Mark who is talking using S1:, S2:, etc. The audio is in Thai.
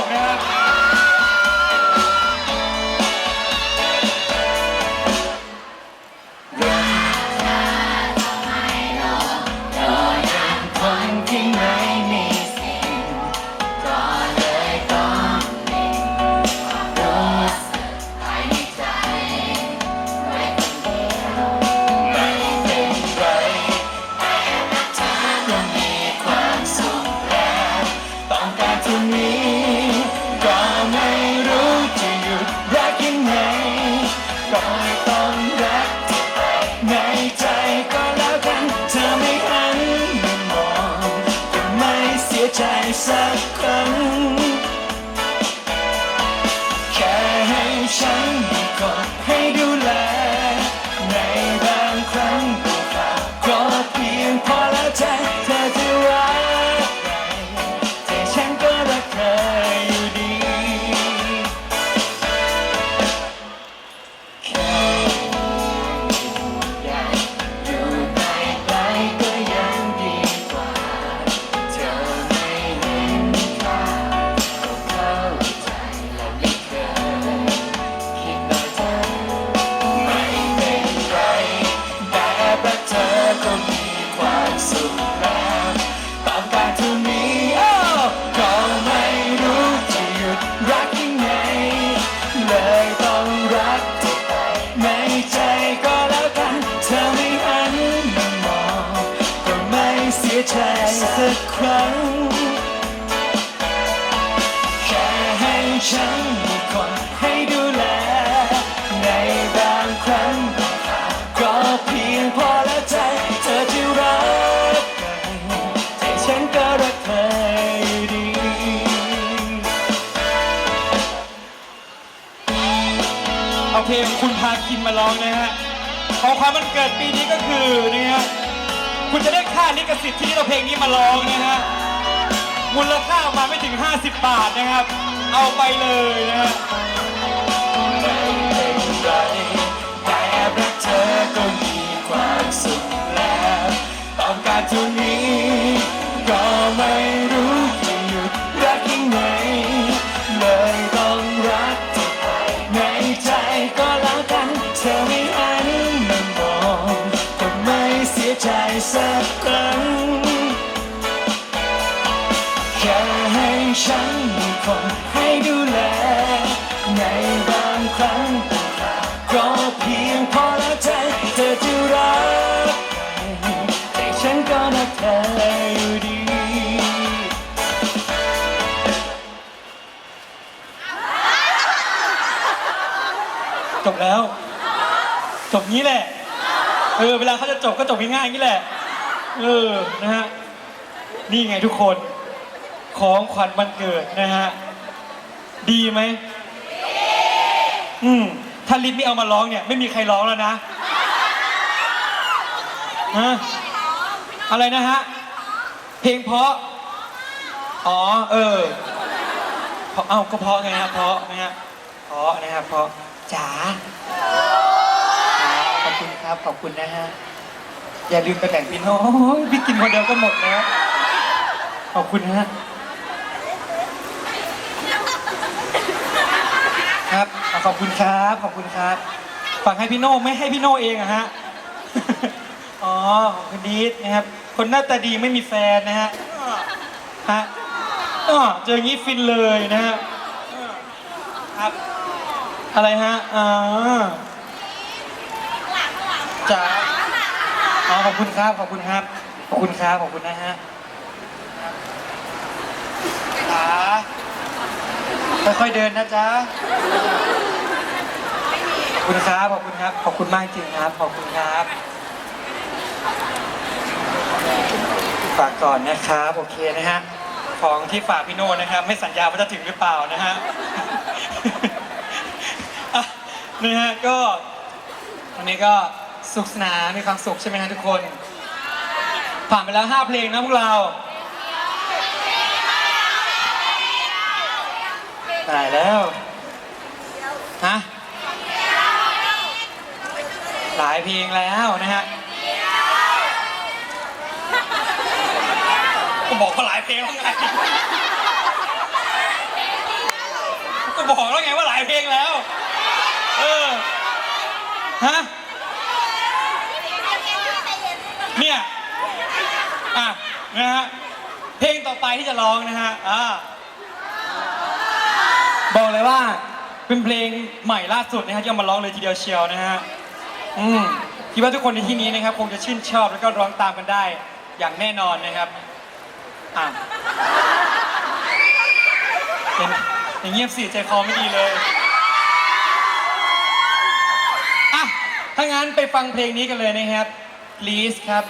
S1: กนะครั
S2: ใแค่ให้ฉันมีคนให้ดูแล ในบางครั้ง ก็เพียงพอแล้วใจ เธอจะรักกันแต่ฉันก็รักเธอดี
S1: เอาเพลงคุณพาคินมาร้องนะฮะ ของความมันเกิดปีนี้ก็คือนะฮะ คุณจะได้ค่าลิขสิทธิ์ที่เราเพลงนี้มาร้องนะฮะ มูลค่ามาไม่ถึง 50 บาทนะครับ เอาไปเลยนะฮะ
S2: แต่รักเธอก็มีความสุขแล้ว ต้องการเท่านี้ก็ไม่ ใจสักครั้งแค่ให้ฉันมีคนให้ดูแล ในบางครั้งบางคราก็เพียงพอแล้วใจเธอจะรักใครแต่ฉันก็รักเธออยู่ดี
S1: จบแล้วจบงี้แหละ เออเวลาเขาจะจบก็จบง่ายๆอย่างนี้แหละ เออนะฮะนี่ไงทุกคนของขวัญวันเกิดนะฮะดีไหมอืมถ้าลิศไม่เอามาร้องเนี่ย ไม่มีใครร้องแล้วนะฮะอะไรนะฮะเพลงเพราะอ๋อเออเพราะเอ้าก็เพราะไงฮะเพราะนะฮะเพราะนะครับเพราะจ๋า ขอบคุณครับ ขอบคุณนะฮะ อย่าลืมไปแบ่งพี่น้องพี่กินคนเดียวก็หมดแล้ว ขอบคุณฮะ ครับอะขอบคุณครับ ขอบคุณครับฝากให้พี่โน่ไม่ให้พี่โน่เองอะฮะ อ๋อของคุณดีดนะครับ คนหน้าตาดีไม่มีแฟนนะฮะ ฮะอ๋อเจออย่างนี้ฟินเลยนะฮะ ครับ อะไรฮะอ่า จ๋าอ๋อขอบคุณครับ ขอบคุณครับ ขอบคุณครับ ขอบคุณนะฮะจ๋าค่อยๆเดินนะจ๊ะขอบคุณครับ ขอบคุณครับ ขอบคุณมากจริงครับ ขอบคุณครับ ฝากก่อนนะครับ โอเคนะฮะ ของที่ฝากพี่โน่นะครับ ไม่สัญญาว่าจะถึงหรือเปล่านะฮะอะนะฮะก็วันนี้ก็ สุขสนานมีความสุขใช่ไหมฮะทุกคน ผ่านไปแล้ว 5 เพลงนะพวกเราตายแล้วฮะหลายเพลงแล้วนะฮะก็บอกว่าหลายเพลงแล้วไงก็บอกแล้วไงว่าหลายเพลงแล้ว เออ ฮะ เนี่ยอะนะฮะเพลงต่อไปที่จะร้องนะฮะอ่าบอกเลยว่าเป็นเพลงใหม่ล่าสุดนะฮะที่เอามาร้องเลยทีเดียวเชียวนะฮะอืมคิดว่าทุกคนในที่นี้นะครับ คงจะชื่นชอบแล้วก็ร้องตามกันได้อย่างแน่นอนนะครับอะเห็นอย่างเงียบสิใจคอไม่ดีเลยอะถ้างั้นไปฟังเพลงนี้กันเลยนะครับ please ครับ